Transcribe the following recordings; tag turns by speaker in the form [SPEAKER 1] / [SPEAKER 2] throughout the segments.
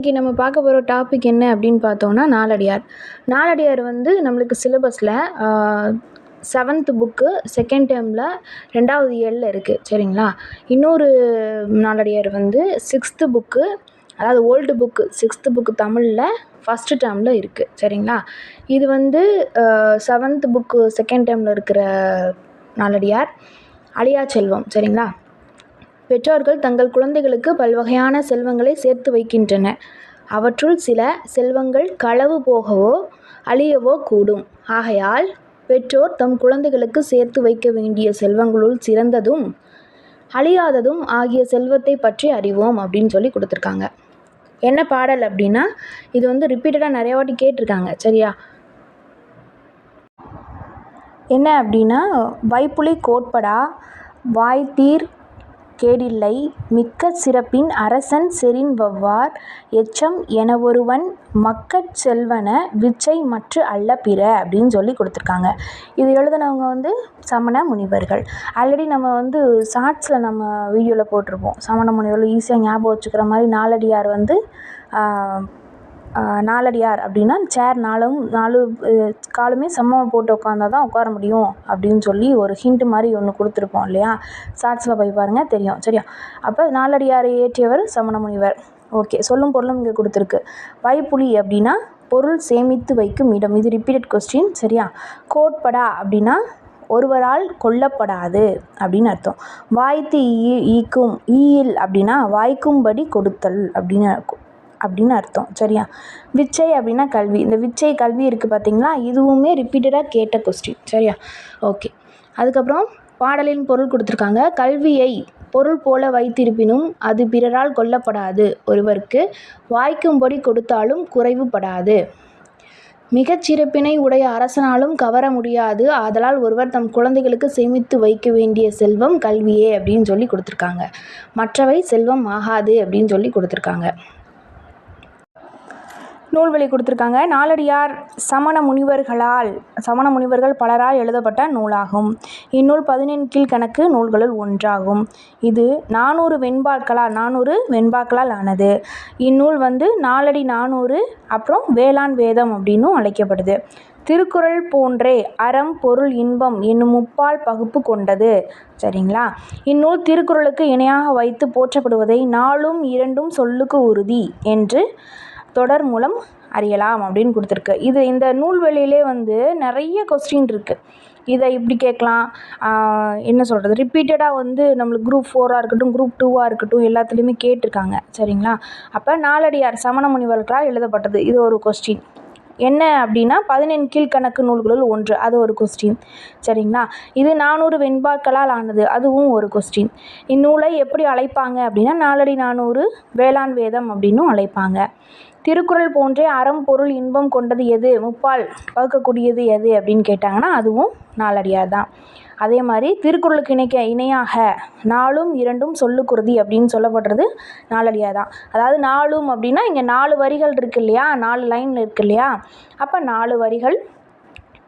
[SPEAKER 1] இன்றைக்கி நம்ம பார்க்க போகிற டாபிக் என்ன அப்படின்னு பார்த்தோம்னா நாலடியார் நாலடியார் வந்து நம்மளுக்கு சிலபஸில் செவன்த்து புக்கு செகண்ட் டேர்மில் ரெண்டாவது ஏழில் இருக்குது சரிங்களா? இன்னொரு நாலடியார் வந்து சிக்ஸ்த்து புக்கு அதாவது ஓல்டு புக்கு சிக்ஸ்த்து புக்கு தமிழில் ஃபஸ்ட்டு டேர்மில் இருக்குது சரிங்களா? இது வந்து செவன்த்து புக்கு செகண்ட் டேர்மில் இருக்கிற நாலடியார் அழியா செல்வம் சரிங்களா? பெற்றோர்கள் தங்கள் குழந்தைகளுக்கு பல்வகையான செல்வங்களை சேர்த்து வைக்கின்றனர். அவற்றுள் சில செல்வங்கள் களவு போகவோ அழியவோ கூடும். ஆகையால் பெற்றோர் தம் குழந்தைகளுக்கு சேர்த்து வைக்க வேண்டிய செல்வங்களுள் சிறந்ததும் அழியாததும் ஆகிய செல்வத்தை பற்றி அறிவோம் அப்படின்னு சொல்லி கொடுத்துருக்காங்க. என்ன பாடல் அப்படின்னா இது வந்து ரிப்பீட்டடாக நிறைய வாட்டி கேட்டிருக்காங்க சரியா? என்ன அப்படின்னா வைப்புலி கோட்படா வாய்த்தீர் கேடில்லை. மிக்க சிறப்பின் அரசன் செறின்வவ்வார் எச்சம் என ஒருவன் மக்கட் செல்வன விச்சை மற்று அல்ல பிற அப்படின்னு சொல்லி கொடுத்துருக்காங்க. இது எழுதினவங்க வந்து சமண முனிவர்கள். ஆல்ரெடி நம்ம வந்து ஷார்ட்ஸில் நம்ம வீடியோவில் போட்டிருப்போம். சமண முனிவர்கள் ஈஸியாக ஞாபகம் வச்சுக்கிற மாதிரி நாலடியார் வந்து நாலடியார் அப்படின்னா சேர் நாலும் நாலு காலுமே சமமாக போட்டு உட்காந்தா தான் உட்கார முடியும் அப்படின்னு சொல்லி ஒரு ஹிண்ட் மாதிரி ஒன்று கொடுத்துருப்போம் இல்லையா? ஷார்ட்ஸில் போய் பாருங்கள் தெரியும். சரியா? அப்போ நாலடியாரை ஏற்றியவர் சமண முனிவர் ஓகே சொல்லும் பொருளும் இங்கே கொடுத்துருக்கு. வைப்புலி அப்படின்னா பொருள் சேமித்து வைக்கும் இடம். இது ரிப்பீட்டட் கொஸ்டின் சரியா? கோட்படா அப்படின்னா ஒருவரால் கொல்லப்படாது அப்படின்னு அர்த்தம். வாய்த்து ஈ ஈக்கும் ஈயில் அப்படின்னா வாய்க்கும்படி கொடுத்தல் அப்படின்னு அப்படின்னு அர்த்தம் சரியா? விச்சை அப்படின்னா கல்வி. இந்த விச்சை கல்வி இருக்குது பார்த்தீங்களா? இதுவுமே ரிப்பீட்டடாக கேட்ட கொஸ்டின் சரியா? ஓகே அதுக்கப்புறம் பாடலின் பொருள் கொடுத்துருக்காங்க. கல்வியை பொருள் போல வைத்திருப்பினும் அது பிறரால் கொல்லப்படாது. ஒருவருக்கு வாய்க்கும்படி கொடுத்தாலும் குறைவுபடாது. மிகச் சிறப்பினை உடைய அரசனாலும் கவர முடியாது. ஆதலால் ஒருவர் தம் குழந்தைகளுக்கு சேமித்து வைக்க வேண்டிய செல்வம் கல்வியே அப்படின்னு சொல்லி கொடுத்துருக்காங்க. மற்றவை செல்வம் ஆகாது அப்படின்னு சொல்லி கொடுத்துருக்காங்க. நூல்வழி கொடுத்துருக்காங்க. நாலடியார் சமண முனிவர்களால் சமண முனிவர்கள் பலரால் எழுதப்பட்ட நூலாகும். இந்நூல் பதினெண் கீழ்கணக்கு நூல்களுள் ஒன்றாகும். இது நானூறு வெண்பாக்களால் நானூறு வெண்பாக்களால் ஆனது. இந்நூல் வந்து நாலடி நானூறு அப்புறம் வேளாண் வேதம் அப்படின்னும் அழைக்கப்படுது. திருக்குறள் போன்றே அறம் பொருள் இன்பம் என்னும் முப்பால் பகுப்பு கொண்டது. சரிங்களா? இந்நூல் திருக்குறளுக்கு இணையாக வைத்து போற்றப்படுவதை நாளும் இரண்டும் சொல்லுக்கு உறுதி என்று தொடர் மூலம் அறியலாம் அப்படின்னு கொடுத்துருக்கு. இது இந்த நூல்வெளியிலே வந்து நிறைய கொஸ்டின் இருக்குது இதை இப்படி கேட்கலாம். என்ன சொல்கிறது ரிப்பீட்டடாக வந்து நம்மளுக்கு குரூப் ஃபோராக இருக்கட்டும் குரூப் டூவாக இருக்கட்டும் எல்லாத்துலேயுமே கேட்டிருக்காங்க. சரிங்களா? அப்போ நாலடியார் சமண முனிவர்களால் எழுதப்பட்டது. இது ஒரு கொஸ்டின் என்ன அப்படின்னா பதினெண் கீழ்கணக்கு நூல்களுள் ஒன்று. அது ஒரு கொஸ்டின் சரிங்களா? இது நானூறு வெண்பாக்களால் ஆனது. அதுவும் ஒரு கொஸ்டின் இந்நூலை எப்படி அழைப்பாங்க அப்படின்னா நாலடி நானூறு வேளாண் வேதம் அப்படின்னும் அழைப்பாங்க. திருக்குறள் போன்றே அறம் பொருள் இன்பம் கொண்டது எது? முப்பால் பகுக்கக்கூடியது எது அப்படின்னு கேட்டாங்கன்னா அதுவும் நாலடியார் தான் அதே மாதிரி திருக்குறளுக்கு இணைக்க இணையாக நாலும் இரண்டும் சொல்லுக்குருதி அப்படின்னு சொல்லப்படுறது நாலடியார் தான் அதாவது நாலும் அப்படின்னா இங்கே நாலு வரிகள் இருக்கு இல்லையா? நாலு லைன் இருக்கு இல்லையா? அப்போ நாலு வரிகள்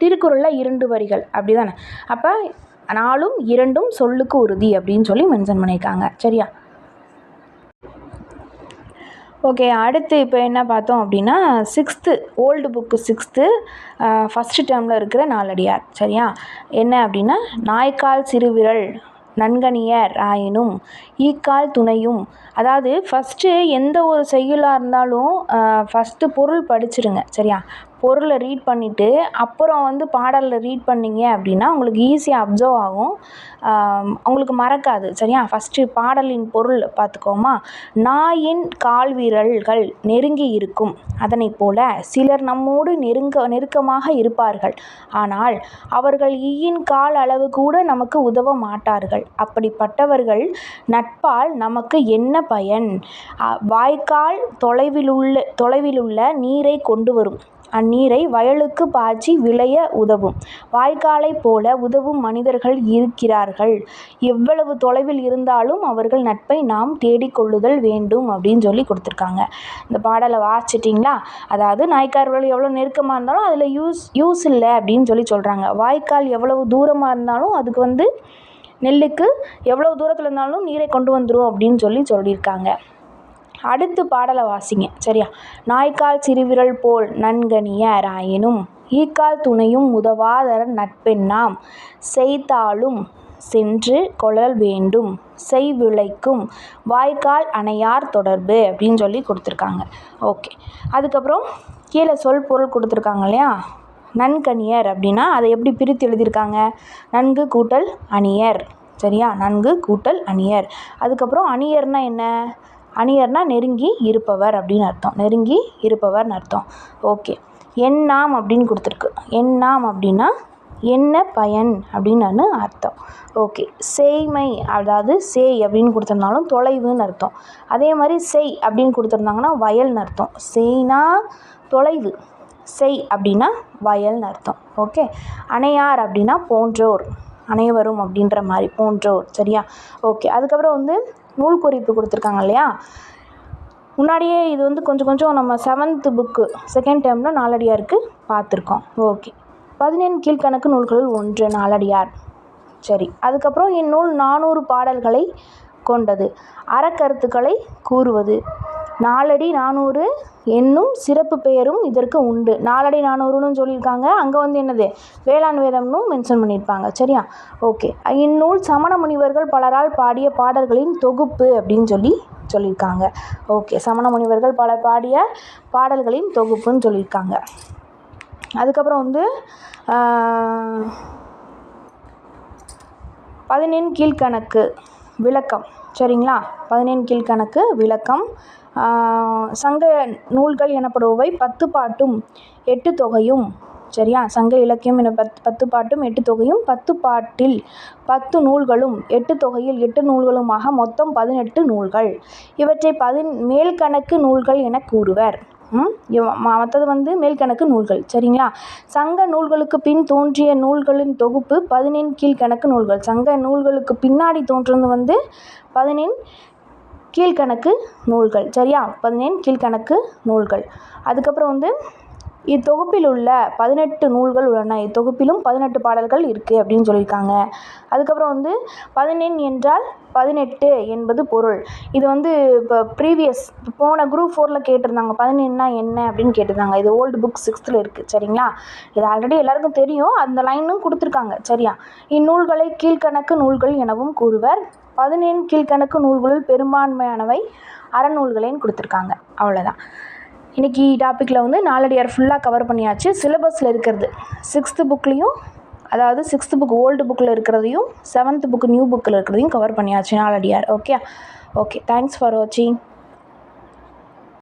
[SPEAKER 1] திருக்குறளில் இரண்டு வரிகள் அப்படி தானே அப்போ நாலும் இரண்டும் சொல்லுக்கு உறுதி அப்படின்னு சொல்லி மென்ஷன் பண்ணியிருக்காங்க. சரியா? ஓகே அடுத்து இப்போ என்ன பார்த்தோம் அப்படின்னா sixth old book sixth first டேர்மில் இருக்கிற நாலடியார் சரியா? என்ன அப்படின்னா நாய்க்கால் சிறுவிரல் நன்கனியர் ஆயினும் ஈக்கால் துணையும். அதாவது ஃபஸ்ட்டு எந்த ஒரு செய்யுளாக இருந்தாலும் ஃபஸ்ட்டு பொருள் படிச்சிடுங்க சரியா? பொருளை ரீட் பண்ணிவிட்டு அப்புறம் வந்து பாடலில் ரீட் பண்ணிங்க அப்படின்னா உங்களுக்கு ஈஸியாக அப்சர்வ் ஆகும். உங்களுக்கு மறக்காது சரியா? ஃபஸ்ட்டு பாடலின் பொருள் பார்த்துக்கோமா? நாயின் கால்விரல்கள் நெருங்கி இருக்கும். அதனை போல சிலர் நம்மோடு நெருங்க நெருக்கமாக இருப்பார்கள். ஆனால் அவர்கள் ஈயின் கால் அளவு கூட நமக்கு உதவ மாட்டார்கள். அப்படிப்பட்டவர்கள் நட்பால் நமக்கு என்ன பயன்? வாய்க்கால் தொலைவிலுள்ள தொலைவிலுள்ள நீரை கொண்டு வரும். அந்நீரை வயலுக்கு பாய்ச்சி விளைய உதவும். வாய்க்காலைப் போல உதவும் மனிதர்கள் இருக்கிறார்கள். எவ்வளவு தொலைவில் இருந்தாலும் அவர்கள் நட்பை நாம் தேடிக்கொள்ளுதல் வேண்டும் அப்படின்னு சொல்லி கொடுத்துருக்காங்க. இந்த பாடலை வாசிச்சிட்டிங்களா? அதாவது நாய்க்கார்கள் எவ்வளோ நெருக்கமாக இருந்தாலும் அதில் யூஸ் யூஸ் இல்லை அப்படின்னு சொல்லி சொல்கிறாங்க வாய்க்கால் எவ்வளவு தூரமாக இருந்தாலும் அதுக்கு வந்து நெல்லுக்கு எவ்வளோ தூரத்தில் இருந்தாலும் நீரை கொண்டு வந்துடும் அப்படின்னு சொல்லி சொல்லியிருக்காங்க. அடுத்து பாடலை வாசிங்க. சரியா? நாய்க்கால் சிறுவிரல் போல் நன்கனியராயினும் ஈக்கால் துணையும் உதவாதர நட்பெண்ணாம் செய்தாலும் சென்று கொள்ளல் வேண்டும் செய் விளைக்கும் வாய்க்கால் அணையார் தொடர்பு அப்படின்னு சொல்லி கொடுத்துருக்காங்க. ஓகே. அதுக்கப்புறம் கீழே சொல் பொருள் கொடுத்துருக்காங்க இல்லையா? நன்கணியர் அப்படின்னா அதை எப்படி பிரித்து எழுதியிருக்காங்க? நன்கு கூட்டல் அணியர். சரியா? நன்கு கூட்டல் அணியர். அதுக்கப்புறம் அணியர்னா என்ன? அணியர்னால் நெருங்கி இருப்பவர் அப்படின்னு அர்த்தம். நெருங்கி இருப்பவர்னு அர்த்தம். ஓகே. என் நாம் அப்படின்னு கொடுத்துருக்கு. எண்ணாம் அப்படின்னா என்ன பயன் அப்படின்னு அர்த்தம். ஓகே. சேய்மை அதாவது சேய் அப்படின்னு கொடுத்துருந்தாலும் தொலைவுன்னு அர்த்தம். அதே மாதிரி செய் அப்படின்னு கொடுத்துருந்தாங்கன்னா வயல்னு அர்த்தம். செய்னா தொலைவு. செய் அப்படின்னா வயல்னு அர்த்தம். ஓகே. அணையார் அப்படின்னா போன்றோர். அனைவரும் அப்படின்ற மாதிரி போன்றோர். சரியா? ஓகே. அதுக்கப்புறம் வந்து நூல் குறிப்பு கொடுத்துருக்காங்க இல்லையா? முன்னாடியே இது வந்து கொஞ்சம் கொஞ்சம் நம்ம செவன்த்து புக்கு செகண்ட் டேர்மில் நாலடியாருக்கு பார்த்துருக்கோம். ஓகே பதினேழு கீழ்கணக்கு நூல்களுள் ஒன்று நாலடியார். சரி. அதுக்கப்புறம் இந்நூல் நானூறு பாடல்களை கொண்டது. அறக்கருத்துக்களை கூறுவது. நாலடி நானூறு என்னும் சிறப்பு பெயரும் இதற்கு உண்டு. நாலடி நானூறுன்னு சொல்லியிருக்காங்க. அங்கே வந்து என்னது? வேளாண் வேதம்னு மென்ஷன் பண்ணியிருப்பாங்க. சரியா? ஓகே இந்நூல் சமண முனிவர்கள் பலரால் பாடிய பாடல்களின் தொகுப்பு அப்படின்னு சொல்லி சொல்லியிருக்காங்க. ஓகே சமண முனிவர்கள் பலர் பாடிய பாடல்களின் தொகுப்புன்னு சொல்லியிருக்காங்க. அதுக்கப்புறம் வந்து பதினெண் கீழ்கணக்கு விளக்கம். சரிங்களா? பதினெண் கீழ்கணக்கு விளக்கம். சங்க நூல்கள் எனப்படுபவை பத்து பாட்டும் எட்டு தொகையும். சரியா? சங்க இலக்கியம் என பத் பத்து பாட்டும் எட்டு தொகையும் பத்து பாட்டில் பத்து நூல்களும் எட்டு தொகையில் எட்டு நூல்களுமாக மொத்தம் பதினெட்டு நூல்கள். இவற்றை பதின் மேல்கணக்கு நூல்கள் என கூறுவர். மற்றது வந்து மேல்கணக்கு நூல்கள். சரிங்களா? சங்க நூல்களுக்கு பின் தோன்றிய நூல்களின் தொகுப்பு பதினெண் கீழ்கணக்கு நூல்கள். சங்க நூல்களுக்கு பின்னாடி தோன்றுறது வந்து பதினெண் கீழ்கணக்கு நூல்கள். சரியா? பதினேழு கீழ்கணக்கு நூல்கள். அதுக்கப்புறம் வந்து இத்தொகுப்பில் உள்ள பதினெட்டு நூல்கள் உள்ளன. இத்தொகுப்பிலும் பதினெட்டு பாடல்கள் இருக்குது அப்படின்னு சொல்லியிருக்காங்க. அதுக்கப்புறம் வந்து பதினெண் என்றால் பதினெட்டு என்பது பொருள். இது வந்து இப்போ ப்ரீவியஸ் போன குரூப் ஃபோரில் கேட்டிருந்தாங்க. பதினெண்ணா என்ன அப்படின்னு கேட்டிருந்தாங்க. இது ஓல்டு புக் சிக்ஸ்த்தில் இருக்குது சரிங்களா? இது ஆல்ரெடி எல்லாருக்கும் தெரியும். அந்த லைனும் கொடுத்துருக்காங்க. சரியா? இந்நூல்களை கீழ்கணக்கு நூல்கள் எனவும் கூறுவர். பதினெண் கீழ்கணக்கு நூல்களுள் பெரும்பான்மையானவை அறநூல்களேன்னு கொடுத்துருக்காங்க. அவ்வளோதான் இன்றைக்கி டாப்பிக்கில் வந்து நாலடியார் ஃபுல்லாக கவர் பண்ணியாச்சு. சிலபஸில் இருக்கிறது. சிக்ஸ்த்து புக்லேயும் அதாவது சிக்ஸ்த்து புக் ஓல்டு புக்கில் இருக்கிறதையும் செவன்த்து புக் நியூ புக்கில் இருக்கிறதையும் கவர் பண்ணியாச்சு Naladiyar. Okay okay thanks for வாட்சிங்